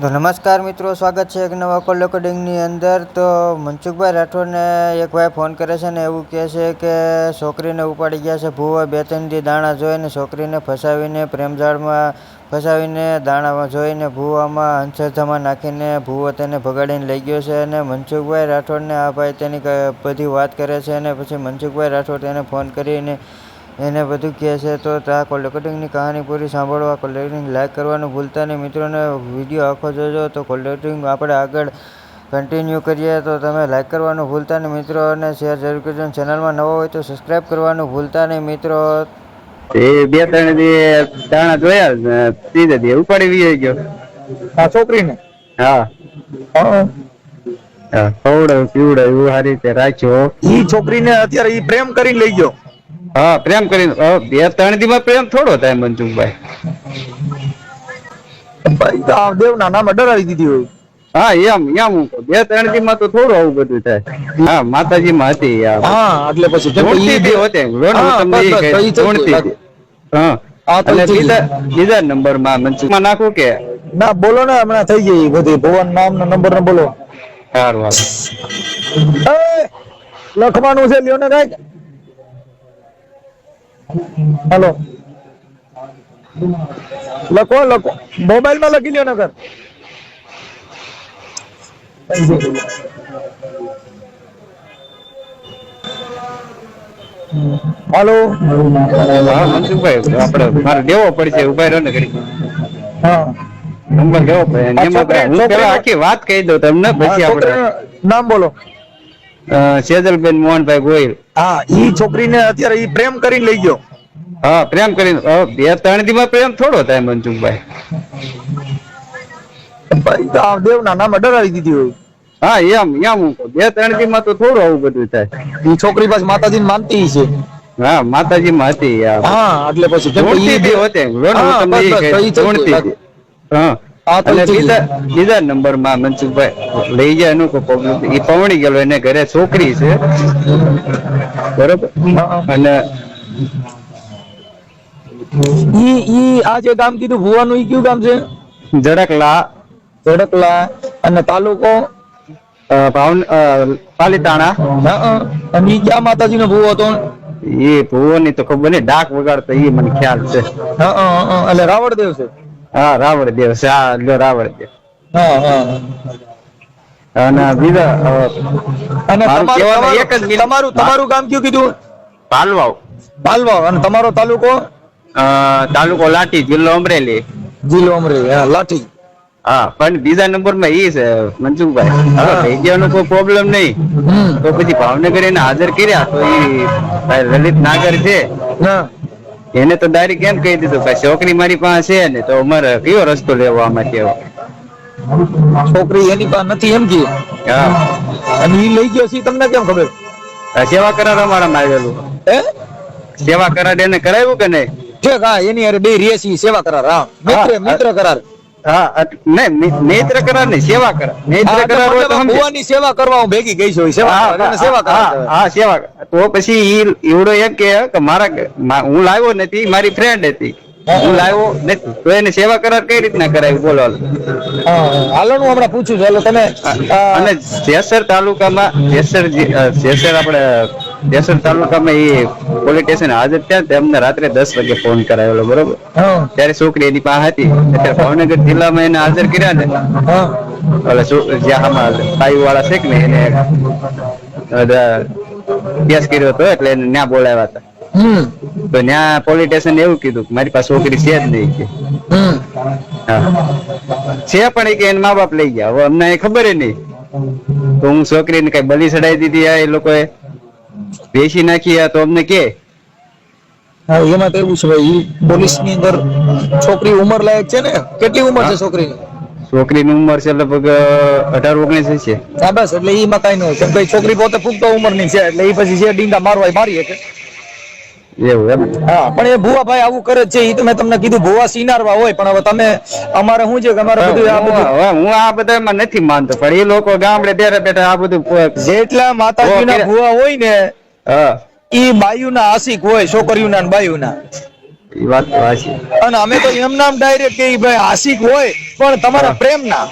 તો નમસ્કાર મિત્રો, સ્વાગત છે એક નવા કોલ રેકોર્ડિંગની અંદર. તો મનસુખભાઈ રાઠોડને એક ભાઈ ફોન કરે છે ને એવું કહે છે કે છોકરીને ઉપાડી ગયા છે ભૂવા બે ત્રણથી દાણા જોઈને છોકરીને ફસાવીને પ્રેમજાળમાં ફસાવીને દાણામાં જોઈને ભૂવામાં અંધશ્રદ્ધામાં નાખીને ભૂવો તેને ભગાડીને લઈ ગયો છે અને મનસુખભાઈ રાઠોડને આ ભાઈ તેની બધી વાત કરે છે અને પછી મનસુખભાઈ રાઠોડ તેને ફોન કરીને એને બધું કહે છે તો આ કોલ કટિંગની કહાની પૂરી સાંભળવા કોલ કટિંગ લાઈક કરવાનું ભૂલતા નહીં. મિત્રોને વીડિયો આખો જોજો તો કોલ કટિંગ આપણે આગળ કન્ટિન્યુ કરીએ તો તમે લાઈક કરવાનું ભૂલતા નહીં. મિત્રો અને શેર જરૂર કરજો. ચેનલમાં નવો હોય તો સબસ્ક્રાઈબ કરવાનું ભૂલતા નહીં મિત્રો. એ બે ત્રણ દી દાણા જોયા ત્રીજે દી ઉપાડી વી ગયો. આ છોકરીને? હા. હા. હા, ખવડાવ્યું એવું સારી રીતે રાખ્યો. ઈ છોકરીને અત્યારે ઈ પ્રેમ કરી લઈ ગયો. હા પ્રેમ કરીને બે ત્રણ દી માં પ્રેમ થોડો થાય મનસુખભાઈ ભાઈ ના નામે ડરાવી દીધી હોય. હા એમ એમ હું બે ત્રણ દી માં તો થોડું આવું બધું થાય. હા માતાજી માં હતી હા એટલે પછી દેવ- બીજા બીજા નંબરમાં મનસુખ નાખું કે? ના બોલો ને હમણાં થઈ ગઈ બધી. ભુવન નામ નો નંબર ને બોલો. સારું. લખવાનું છે લ્યો ને કાંઈક. હાલો. લખો લખો. મોબાઈલમાં લખી લ્યો નગર કર હા મનસુખભાઈ મારે દેવો પડશે ઊભા રહ્યો ને ઘડી હા. નંબર દેવો પડે. હું પેલા આખી વાત કહી દઉં તમને પછી આપણે નામ બોલો. સેજલબેન મોહનભાઈ ગોહિલ. હા ઈ છોકરીને અત્યારે ઈ પ્રેમ કરીને લઈ ગયો. હા પ્રેમ કરીને બે ત્રણ દી પ્રેમ થોડો થાય મનસુખભાઈ. દેવના નામે ડરાવી દીધી હોય. હા એમ એમ બે ત્રણ દી માં તો થોડું આવું બધું થાય. ઈ છોકરી પાછી માતાજી માનતી છે. હા માતાજી માં હતી હા એટલે પછી હું. બીજા નંબરમાં મનસુખભાઈ લઈ જાય કોઈ problem પવણી ગયેલો એને ઘરે છોકરી છે. બરોબર? અને ઈ ઈ આ જે ગામ કીધું ભુવાનું ઈ કયું ગામ છે? જડકલા. જડકલા અને તાલુકો? ભાવન પાલીતાણા. અને ઈ ક્યાં માતાજીનો ભુવો હતો? એ ભુવોની તો ખબર નહીં ડાક વગાડતા એ મને ખ્યાલ છે. એટલે રાવણદેવ છે? હા રાવણ દેવ છે હા લ્યો રાવણ દેવ હા હા અને બીજા અને તમારું એક જ તમારું તમારું ગામ કયું કીધું? પાલવાવ. બાલવાવ અને તમારો તાલુકો? તાલુકો લાઠી જિલ્લો અમરેલી. જિલ્લો અમરેલી હા લાઠી. હા પણ બીજા નંબરમાં ઈ છે મનસુખભાઈ. હવે ગયાનો કોઈ પ્રોબ્લેમ નહીં. તો પછી ભાવનગર એને હાજર કર્યા તો ઈ લલિત નાગર છે. હા. એને તો ડાયરેક્ટ એમ કહી દીધું? કે છોકરી મારી પાસે છે ને તો અમારે કયો રસ્તો લેવો આમાં કેવો? છોકરી એની પાસે નથી એમ કે? હા. અને એ લઈ ગયો છે તમને કેમ ખબર? સેવા કરાર અમારામાં આવેલું. હે? સેવા કરાર એને કરાવ્યું કે નહીં? ઠીક હા એની અરે બે રેસી સેવા કરાર હા મિત્ર મિત્ર કરાર હા નેત્ર કરાર સેવા કરાર. નેત્ર કરાર હોય તો મતલબ સેવા કરવા હું ભેગી ગઈ છું સેવા હા, કરાર, એને સેવા કરાર હા, સેવા તો પછી ઈ એવડો એમ કે મારા હું લાવ્યો નથી મારી ફ્રેન્ડ હતી. હું લાવ્યો નથી. તો એને સેવા કરાર કઈ રીતના કરાવી બોલો હાલો. હા, હમણાં પૂછું છું. તમે અને જેસર તાલુકામાં જેસર જેસર આપણે જેસર તાલુકામાં એ પોલીસ સ્ટેશન હાજર થયા તેમને રાત્રે દસ વાગે ફોન કરાવેલો બરોબર? ત્યારે છોકરી એની પાસે હતી. અત્યારે ભાવનગર જિલ્લામાં એને હાજર કર્યા ને. ઓલા જ્યાં આમાં પાયુ વાળા છે કે ને એને કેસ કર્યો હતો એટલે એને ન્યા બોલાવ્યા હતા. તો ન્યા પોલીસ સ્ટેશન એવું કીધું કે મારી પાસે છોકરી છે જ નહીં કે. છે પણ એ કે એના મા બાપ લઈ ગયા. હવે અમને એ ખબર નહીં. તો હું છોકરીને કઈ બલી ચડાવી દીધી આ એ લોકોએ. વેચી નાખી તો અમને કે. હા, એમાં તો એવું છે ભાઈ પોલીસ પોલીસની અંદર છોકરી ઉંમર લાયક છે ને? કેટલી ઉંમર છે છોકરીની? છોકરીની ઉંમર છે લગભગ અઢાર ઓગણીસ છે. હા બસ એટલે ઈમાં કઈ ન હોય. કેમ છોકરી પોતે પુખ્ત ઉંમરની છે એટલે એ પછી જે ડીંગા મારવા મારી શકે. એવું એમ? હા પણ એ ભુવા ભાઈ આવું કરે છે એ તો મેં તમને કીધું ભુવા સિનારવા હોય પણ હવે તમે અમારે શું છે કે અમારે બધું આ બધું હું આ બધામાં નથી માનતો પણ એ લોકો ગામડે બેઠા બેઠા આ બધું જેટલા માતાજીના. ભુવા હોય ને ઈ બાયુના આશિક હોય છોકરીઓના બાયુના. એ વાત તો સાચી. અને અમે તો એમ નામ ડાયરેક્ટ કે ભાઈ આશિક હોય પણ તમારા પ્રેમ ના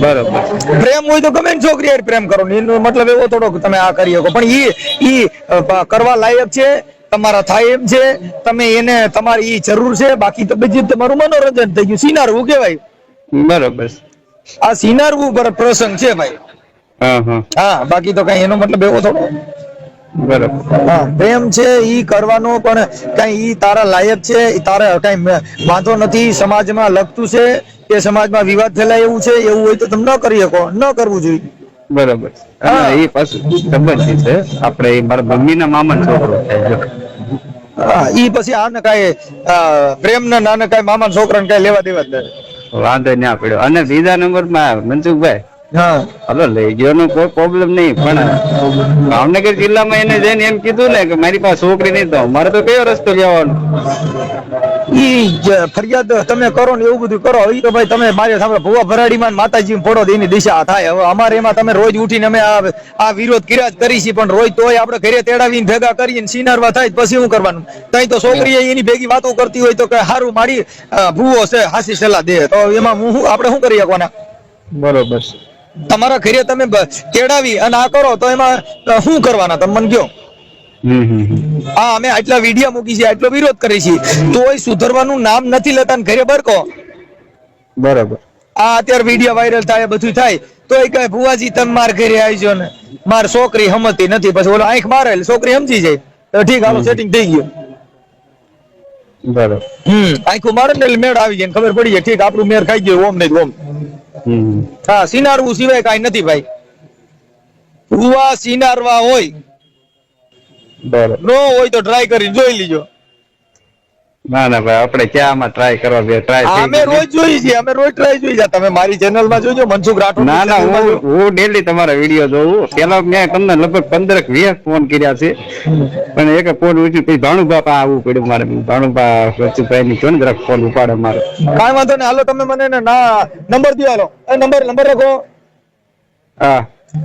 બરોબર. પ્રેમ હોય તો ગમે છોકરી પ્રેમ કરો ને એનો મતલબ એવો થોડોક તમે આ કરી શકો. પણ ઈ ઈ કરવા લાયક છે તમારા થાય એમ છે તમે એને તમારી એ જરૂર છે બાકી તો બીજી તમારું મનોરંજન થઈ ગયું. સિનારવું કેવાય બરોબર. આ સિનારવું પર પ્રસંગ છે ભાઈ. હા બાકી તો કઈ એનો મતલબ એવો થોડો. પ્રેમ છે ઈ કરવાનો પણ કઈ ઈ તારા લાયક છે તારે કઈ વાંધો નથી સમાજમાં લગતું છે કે સમાજમાં વિવાદ ફેલાય એવું છે એવું હોય તો તમે ન કરી શકો ન કરવું જોઈએ. બરાબર. એ પાછું સંબંધી છે. આપણે મારા મમ્મીના મામા છોકરો હા ઈ પછી આને કાંઈ પ્રેમ ને નાને કાંઈ મામા છોકરાને કાંઈ લેવા દેવા જ નથી. વાંધો ના પડ્યો. અને બીજા નંબરમાં મનસુખભાઈ હા. હલો લઈ ગયો નો કોઈ પ્રોબ્લેમ નહીં પણ ભાવનગર જિલ્લામાં એને જઈને એમ કીધું ને કે મારી પાસે છોકરી નહીં તો મારે તો કયો રસ્તો લેવાનો? ઈ ફરિયાદ તમે કરો ને એવું બધું કરો. ઈ તો ભાઈ તમે મારે સામે ભુવા ભરાડીમાં માતાજી તો એની દિશા થાય. હવે અમારે એમાં તમે રોજ ઉઠીને અમે આ વિરોધ કર્યા જ કરી છીએ પણ રોજ તોય આપણે ઘરે તેડાવીને ભેગા કરીને સિનારવા થાય પછી શું કરવાનું? તઈ તો છોકરી એની ભેગી વાતો કરતી હોય તો કે હારું મારી ભૂવો છે હાસી સલાહ દે. તો એમાં હું આપણે શું કરી શકવાના? બરોબર તમારા ઘરે તમે તેડાવી અને આ કરો તો એમાં શું કરવાના? તમે મને કયો. હા અમે આટલા વિડીયા મૂકી છે આટલો વિરોધ કરી છે તોય સુધરવાનું નામ નથી લેતા ને ઘરે બરકો. બરોબર. આ અત્યારે વીડિયો વાયરલ થાય બધું થાય. તો એ કહે ભુવાજી તમે માર ઘરે આવજો ને. માર છોકરી સમજતી નથી. પછી ઓલો આંખ મારે છોકરી સમજી જાય. તો ઠીક હાલો સેટિંગ થઈ ગયું. બરાબર. હમ આંખું મારે ને મેળ આવી જાય ને ખબર પડી જાય. ઠીક આપણું મેળ ખાઈ ગયું ઓમ નહીં ઓમ. હા સિનારવું સિવાય કાઈ નથી ભાઈ. ભુવા સિનારવા હોય. બરાબર. નો હોય તો ટ્રાય કરી જોઈ લીજો. ના ના ભાઈ આપણે ક્યાં આમાં ટ્રાય કરવા બે ટ્રાય અમે રોજ જોઈએ છીએ અમે રોજ ટ્રાય જોઈ છે તમે મારી ચેનલમાં જોજો મનસુખ રાઠોડ ના ના હું હું ડેલી તમારા વિડિયો જોઉં. પેલા મેં તમને લગભગ પંદર વીસ ફોન કર્યા છે. પણ એક ફોન ઉઠ્યું પછી ભાણુભા પાસે આવવું પડ્યું મારે. ભાણુભા રચુભાઈ ની ને જરાક ફોન ઉપાડે મારે. કાંઈ વાંધો નહીં હાલો તમે મને ના નંબર દો હાલો. એ નંબર નંબર રાખો હા.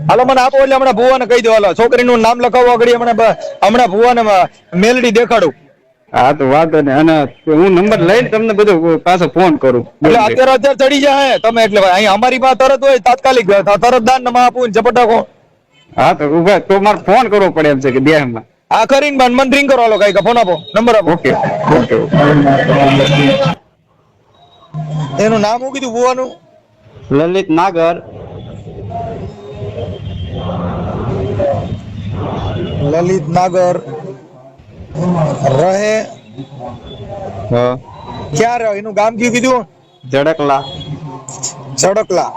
હાલો મને આપો એટલે હમણાં ભુવાને કહી દો હાલો. છોકરીનું નામ લખાવો આગળ હમણાં હમણાં ભુવાને મેલડી દેખાડું. હા તો વાંધો નહીં અને હું નંબર લઈને તમને બધું પાછો ફોન કરું. એટલે અત્યારે અત્યારે ચડી જાય તમે એટલે અહીં અમારી પાસે તરત હોય તાત્કાલિક તરત દાનમાં આપું ઝપટા હા તો ઊભા તો મારે ફોન કરવો પડે એમ છે કે દેહમાં આ કરીને બાન મને ring કરો લો કઈ ફોન આપો નંબર આપો. Okay okay. એનું નામ હું કીધું ભુવાનું? લલિત નાગર. લલિત નાગર. રહે? ક્યાં રહે એનું ગામ કયું કીધું? ઝડકલા ઝડકલા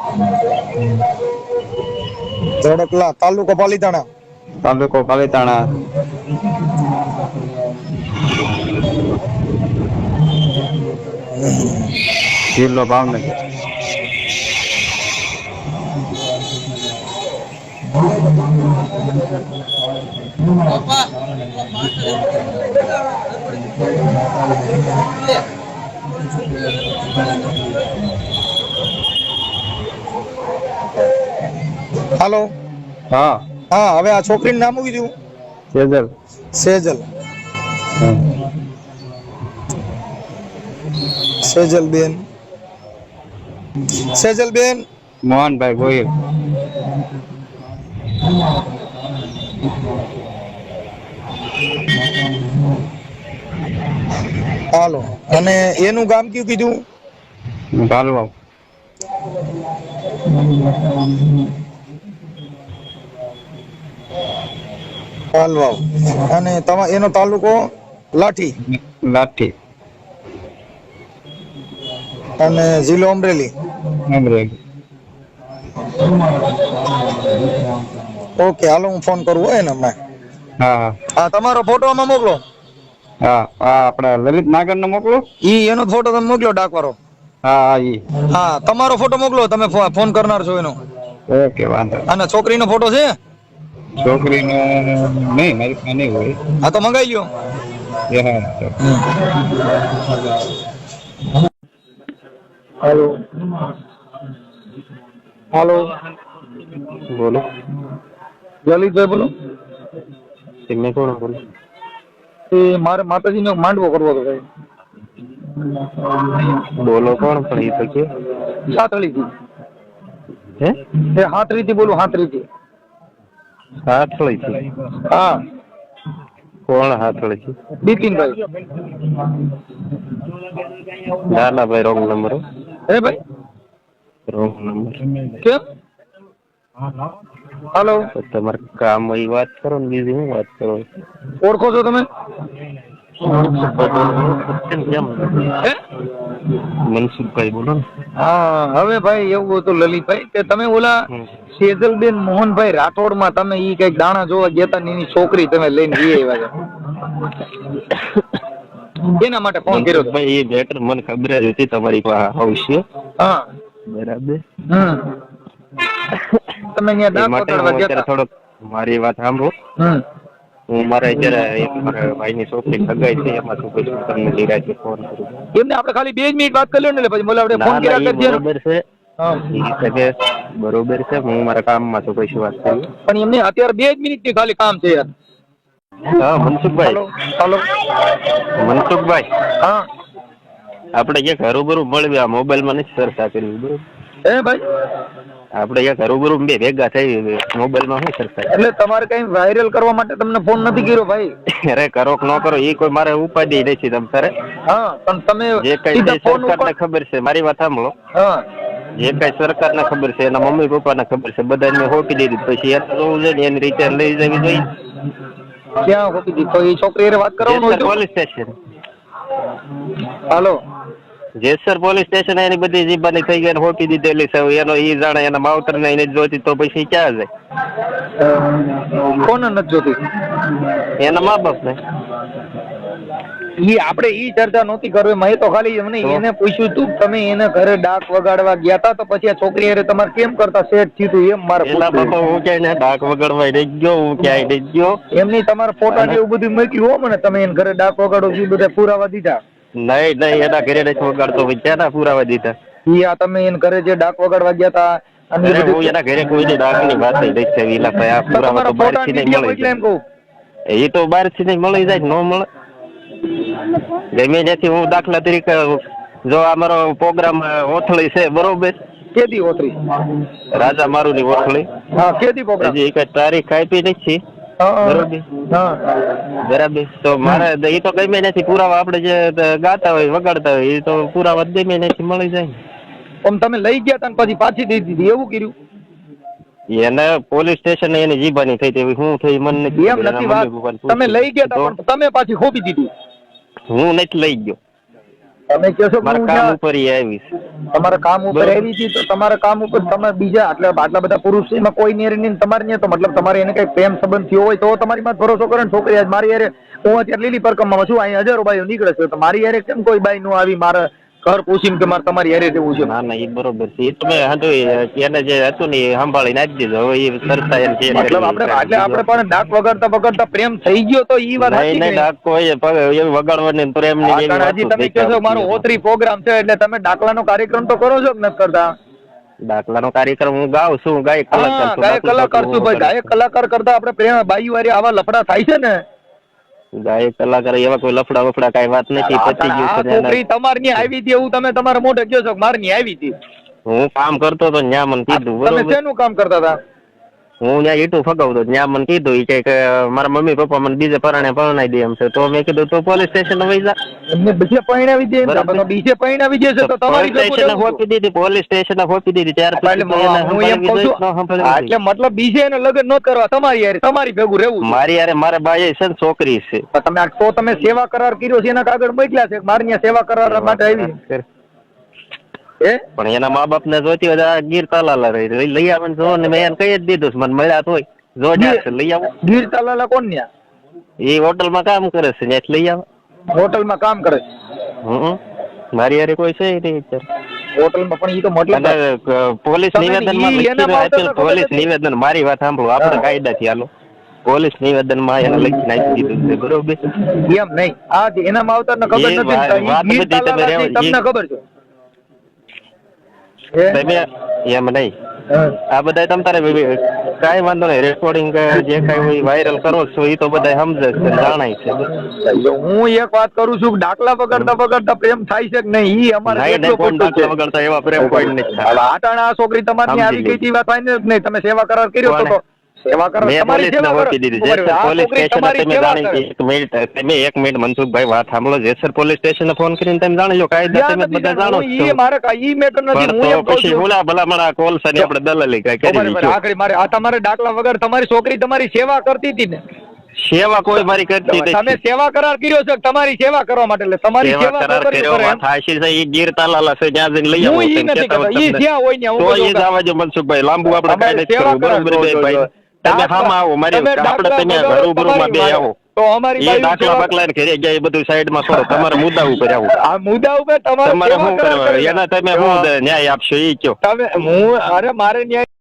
ઝડકલા તાલુકો પાલીતાણા. તાલુકો પાલીતાણા. જિલ્લો ભાવનગર. હાલો હા. હા હવે આ છોકરીનું નામ શું કીધું? સેજલ. સેજલ. હા. સેજલ બેન સેજલ બેન મોહનભાઈ ગોહિલ. હાલો. અને એનું ગામ કયું કીધું? કાલવાવ કાલવાવ અને તમા એનો તાલુકો લાઠી? લાઠી. અને જિલ્લો અમરેલી? અમરેલી. ઓકે હાલો હું ફોન કરું હોય ને હમણાં. હા હા. તમારો ફોટો આમાં મોકલો. હા હા આપણા લલિત નાગર નો મોકલો. ઈ એનો ફોટો તમે મોકલો ડાકવારો હા હા ઈ. હા તમારો ફોટો મોકલો તમે ફોન કરનાર છો એનો. ઓકે વાંધો. અને છોકરીનો ફોટો છે? છોકરીનો નહીં મારી પાસે નહીં હોય. હા તો મંગાઈ ગયો હાલો. હાલો. બોલો. લલિતભાઈ બોલો. તમે કોણ બોલો? એ મારે માતાજીનો માંડવો કરવો હતો ભાઈ. બોલો કોણ પણ એ તો કે. સાતળીથી હે? એ હાથરીથી બોલું હાથરીથી હાથળી છે હા. કોણ હાથળીથી? છે બિપિનભાઈ. ના ના ભાઈ રોંગ નંબર હે ભાઈ? Wrong number. કેમ? હાલો. તમારે કામ હોય વાત કરો ને બીજી હું વાત કરો? ઓળખો છો તમે? મનસુખભાઈ બોલો ને. હા હવે ભાઈ એવું હતું લલિતભાઈ કે તમે ઓલા. સેજલબેન મોહનભાઈ રાઠોડમાં તમે ઈ કંઈક દાણા જોવા ગયા હતા એની છોકરી તમે લઈને જઈ આવ્યા છે. એના માટે ફોન કર્યો ભાઈ એ બેટર મને ખબર જ હતી તમારી પાસે આવશે. હા. બરાબર. હમ. તમે અહીંયા એ દાંત પકડવા ગયા થોડોક મારી વાત સાંભળો. હું મારે અત્યારે ભાઈ ની ભાઈની છોકરી સગાઈ છે એમાં શું કહીશું તમને નિરાશે ફોન કરું એમને આપણે ખાલી બે જ મિનિટ વાત કરી લો ને પછી બોલે આપણે ફોન કર્યા કરજે બરોબર છે. બરોબર છે હું મારા કામમાં છું કઈ વાત કરી પણ એમને અત્યારે બે જ મિનિટની ખાલી કામ છે યાર. હા મનસુખભાઈ. હાલો મનસુખભાઈ. હા. આપણે ક્યાંક હરુબરું મળવી આ મોબાઈલમાં નથી ચર્ચા કરવી બરોબર? હે ભાઈ? આપણે ક્યાંક હરુબરું બે ભેગા થઈ મોબાઈલમાં શું સરખા એટલે તમારે કઈ વાયરલ કરવા માટે તમને ફોન નથી કર્યો ભાઈ? અરે કરો કે ન કરો એ કોઈ મારે ઉપાધિ નથી તમ તારે. હા પણ તમે જે કઈ સરકારને ખબર છે મારી વાત સાંભળો. હા. જે કઈ સરકારને ખબર છે એના મમ્મી પપ્પાને ખબર છે બધાને હોપી દીધી. પછી એને જોવું છે ને એની રીતે લઈ જવી જોઈએ. ક્યાં હોતી દીધી? તો એ છોકરી વાત કરવાનું police station? Hello. Jesar police station એની બધી જીબાની થઈ ગઈ હોપી દીધેલી છે. એનો ઈ જાણે એના માવતર ને એને જોતી તો પછી ક્યાં જાય? કોને નથી જોતી? એના મા બાપ ને ઈ આપણે ઈ ચર્ચા નહોતી કરવી મેં તો ખાલી મને એને પૂછ્યું તું તમે એને ઘરે ડાક વગાડવા ગયા તા તો પછી આ છોકરી અરે તમારે કેમ કરતા સેટ થયું તું એમ મારે એના બાપા હું ક્યાંય ડાક વગાડવા રહી ગયો હું ક્યાંય રહી ગયો. એમની તમારા ફોટા ને એવું બધું મૂક્યું હો મને તમે એને ઘરે ડાક વગાડો એ બધા પુરાવા દીધા. નહીં નહીં એના ઘરે નથી વગાડતો ભાઈ ક્યાંના પુરાવા દીધા? ઈ આ તમે એને ઘરે જે ડાક વગાડવા ગયા તા અને હું એના ઘરે કોઈની ડાકની વાત નહીં રહી છે ભાઈ આ પુરાવા તો બહારથી નહીં મળે એ તો બહારથી નહીં મળી જાય ન મળે. ગમે ત્યાંથી હું દાખલા તરીકે જો અમારો પ્રોગ્રામ ઓથળી છે બરોબર? કેદી ઓથળી? રાજા મારુની ઓથળી. હા કેદી પ્રોગ્રામ હજી કઈ તારીખ આપી નથી. બરોબર. તો મારે એ તો ગમે નથી પુરાવા આપણે જે ગાતા હોય વગાડતા હોય એ તો પુરાવા ગમે નથી મળી જાય. આમ તમે લઈ ગયા તા પછી પાછી દઈ દીધી એવું કર્યું? એને પોલીસ સ્ટેશન એની જીબાની થઈ તેવી હું થઈ મને એમ. નથી વાત. તમે લઈ ગયા તા પણ તમે પાછી ખોપી દીધી. હું નથી લઈ ગયો. તમે કહો છો મારા કામ ઉપર આવીશ તમારા કામ ઉપર. આવી હતી તો તમારા કામ ઉપર તમે બીજા આટલા આટલા બધા પુરુષ છે એમાં કોઈ નહીં નહીં તમારે નહીં તો મતલબ તમારે એને કઈ પ્રેમ સંબંધ થયો હોય તો તમારી માં ભરોસો કરે ને છોકરી આજ મારી યારે હું અત્યારે લીલી પરકમમાં છું અહીં હજારો બાઈઓ નીકળે છે તો મારી યારે કેમ કોઈ બાઈ નું આવી મારા ઘર પૂછીને કે મારે તમારી યારે રહેવું છે. ના ના એ બરોબર છે. એ તમે હાંધો એને જે હતું ને એ સંભાળી નાખી દીધું. હવે એ સરતા એને કે મતલબ આપણે એટલે આપણે પણ ડાક વગાડતા વગાડતા પ્રેમ થઈ ગયો તો ઈ વાત નહીં નહીં? ડાક કોઈ પગ વગાડવાની પ્રેમની એવી કારણ તમે કહો છો મારો. ઓતરી પ્રોગ્રામ છે એટલે તમે ડાકલાનો કાર્યક્રમ તો કરો છો કે નથી કરતા? દાખલાનો કાર્યક્રમ હું ગાઉં છું ગાયક કલાકાર ગાયક કલાકાર છું ભાઈ. ગાયક કલાકાર કરતા આપણે પ્રેમ બાઈ વારી આવા લફડા થાય છે ને? ગાયક કલાકાર એવા કોઈ લફડા વફડા કઈ વાત નથી પતી ગયું છે છોકરી એના- ની આવી હતી એવું તમે તમારા મોઢે કહો છો મારની આવી હતી. હું કામ કરતો તો ન્યા મને કીધું તમે શેનું કામ કરતા હતા? હું ત્યાં ઈટું ફગાવતો ત્યાં મને કીધું કે મારા મમ્મી પપ્પા મને બીજે પરાણે પરણાવી દે એમ છે. તો મેં કીધું તો પોલીસ સ્ટેશન વહી જા. એમને બીજે પરણાવી દે બીજે પરણાવી દે છે તો તમારી પોલીસ સ્ટેશન હોપી દીધી પોલીસ સ્ટેશન હોપી દીધી. ત્યાર પછી એમ કહું છું. એટલે મતલબ બીજે એને લગ્ન ન કરવા તમારી યાર તમારી ભેગું રહેવું મારી યાર મારા બાય છે ને છોકરી છે. તમે તો તમે સેવા કરાર કર્યો છે એના કાગળ મોકલ્યા છે. મારી ત્યાં સેવા કરાર માટે આવી. હે? પણ એના મા બાપ ને જોતી હોય આ ગીર તાલાલા રહી લઈ- આવે જો ને મેં એને કહી જ દીધું મને મળ્યા તોય. જો લઈ આવો. ગીર તાલાલા કોણ ન્યા? એ હોટલમાં કામ કરે છે ત્યાંથી લઈ આવો. હોટલમાં કામ કરે. હમ મારી યારે કોઈ છે નહીં અત્યારે. હોટલમાં પણ ઈ તો મતલબ પોલીસ નિવેદન નિવેદનમાં લખી આપેલ પોલીસ નિવેદન. મારી વાત સાંભળો આપણે કાયદા કાયદાથી હાલો. પોલીસ નિવેદનમાં એને લખી નાખી દીધું છે બરોબર? એમ નહીં. આ એના માવતર ને ખબર નથી તમને ખબર છે? તમે એમ નહીં આ બધા તમ તારે કઈ વાંધો નહીં રેકોર્ડિંગ જે કાંઈ હોય વાયરલ કરો છો એ તો બધા સમજે છે જાણાય છે હું એક વાત કરું છું દાખલા વગરતા વગરતા પ્રેમ થાય છે કે નહીં એ અમારે. દાખલા વગર એવા પ્રેમ કોઈ નહીં. આટાણા છોકરી તમારી આવી ગઈ. હતી, વાત હોય ને નહીં તમે સેવા કરાર કર્યો તો? સેવા કરાર તમારી સેવા કરો. દીધી. જેસર પોલીસ છોકરી તમે જાણી એક મિનિટ તમે એક મિનિટ મનસુખભાઈ વાત સાંભળો. જેસર પોલીસ સ્ટેશન ફોન કરીને તમે જાણી લો કાયદા તમે બધા જાણો જ ઈ મારે ઈ matter નથી હું એમ કહું પછી છું. હુલા ભલામણ આ કોલસાની આપણે દલાલી કાંઈ કરી બરાબર, આખરી મારે આ તમારે દાખલા વગર તમારી છોકરી તમારી સેવા કરતી હતી ને. સેવા કોઈ મારી કરતી તમે સેવા કરાર કર્યો છે તમારી સેવા કરવા માટે એટલે તમારી સેવા કરાર કર્યો હાશી છે ઈ ગીર તાલાલા છે જ્યાં જઈને લઈ હું ઈ નથી કરતો. ઈ જ્યાં હોય ને તો ઈ જ આવજો મનસુખભાઈ લાંબુ આપણે કાઈ નથી કરવું. બરોબર ભાઈ. તમે હામાં આવો મારી આપણે તમે રૂબરૂમાં બે આવો. તો અમારી એ દાખલા બાકલા ને ઘરે ગયા એ બધું સાઈડમાં છોડો. તમારે મુદ્દા ઉપર આવું. આ મુદ્દા ઉપર તમારે તમારે શું કરવા એના તમે શું ન્યાય આપશો? એ કયો તમે હું અરે મારે ન્યાય